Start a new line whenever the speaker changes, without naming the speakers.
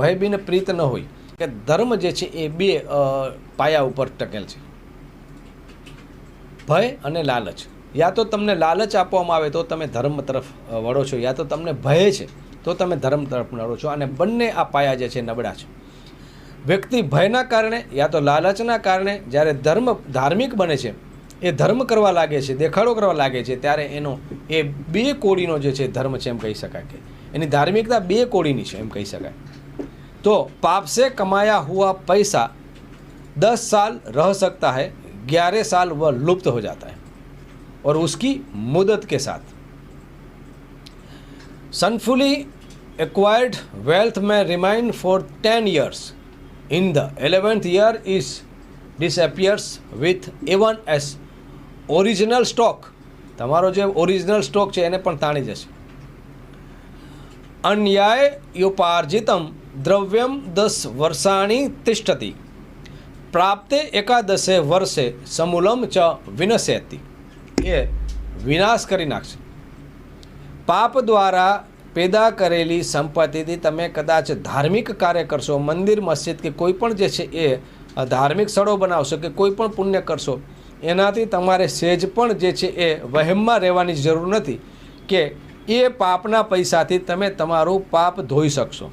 ભય બિન પ્રીત ન હોય. કે ધર્મ જે છે એ બે પાયા ઉપર ટકેલ છે. ભય અને લાલચ. યા તો તમને લાલચ આપવામાં આવે તો તમે ધર્મ તરફ વળો છો. યા તો તમને ભય છે તો તમે ધર્મ તરફ વળો છો. અને બંને આ પાયા જે છે નબળા છે. વ્યક્તિ ભયના કારણે યા તો લાલચના કારણે જ્યારે ધર્મ ધાર્મિક બને છે, એ ધર્મ કરવા લાગે છે, દેખાડો કરવા લાગે છે, ત્યારે એનો, એ બે કોડીનો જે છે ધર્મ છે એમ કહી શકાય કે. એની ધાર્મિકતા બે કોડીની છે એમ કહી શકાય. तो पाप से कमाया हुआ पैसा दस साल रह सकता है ग्यारह साल वह लुप्त हो जाता है और उसकी मुदत के साथ सनफुली एक्वायर्ड वेल्थ में remind for ten years in the eleventh year is disappears with even as original stock તમારો જે ઓરિજિનલ સ્ટોક છે એને પણ તાણી જશે અન્યાયોપાર્જિતમ દ્રવ્યમ દસ વર્ષાણી તિષ્ઠતી. પ્રાપ્તે એકાદશે વર્ષે સમૂલમ ચ વિનશેતિ. એ વિનાશ કરી નાખશે. પાપ દ્વારા પેદા કરેલી સંપત્તિથી તમે કદાચ ધાર્મિક કાર્ય કરશો, મંદિર, મસ્જિદ કે કોઈ પણ જે છે એ ધાર્મિક સ્થળો બનાવશો કે કોઈ પણ પુણ્ય કરશો, એનાથી તમારે સેજ પણ જે છે એ વહેમમાં રહેવાની જરૂર નથી કે એ પાપના પૈસાથી તમે તમારું પાપ ધોઈ શકશો.